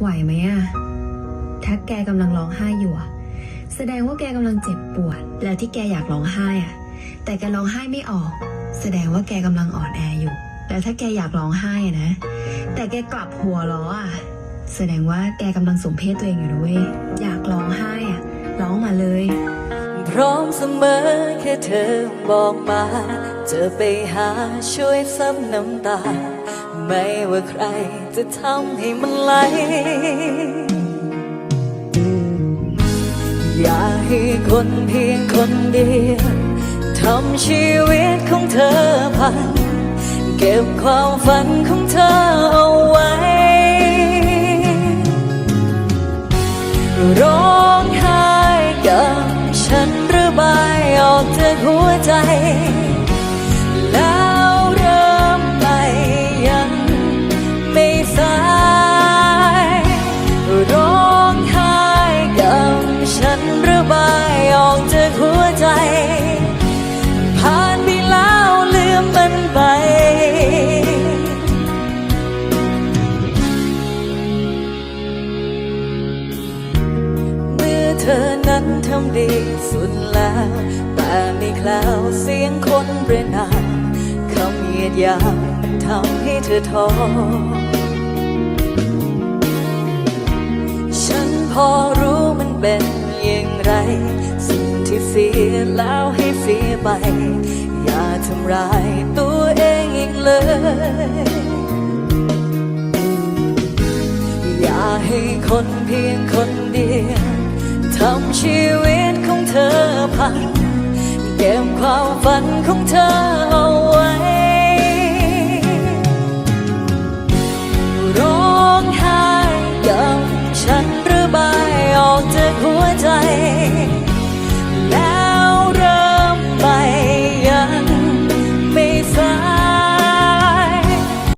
ไหวไหมอะถ้าแกกำลังร้องไห้อยู่อะแสดงว่าแกกำลังเจ็บปวด แล้วที่แกอยากร้องไห้อะแต่แกร้องไห้ไม่ออก แสดงว่าแกกำลังอ่อนแออยู่ แล้วถ้าแกอยากร้องไห้อะนะ แต่แกกลับหัวล้ออะแสดงว่าแกกำลังสมเพศตัวเองอยู่นะเว้ยอยากร้องไห้อะร้องมาเลย พร้อมเสมอแค่เธอบอกมาจะไปหาช่วยซับน้ำตา ไม่ว่าใครจะทำให้มันไหล อยากให้คนเพียงคนเดียวทำชีวิตของเธอพัง เก็บความฝันของเธอเอาไว้ อเธอนั้นทำดีสุดแล้วแต่ไม่คล้วเสียงคนเรนามคำเหยียดยามทำให้เธอท้อฉันพอรู้มันเป็นอย่างไร สิ่งที่เสียแล้วให้เสียไป อย่าทำร้ายตัวเองอีกเลย อย่าให้คนเพียงคนเดียว ทำชีวิตของเธอพังเก็บความฝันของเธอ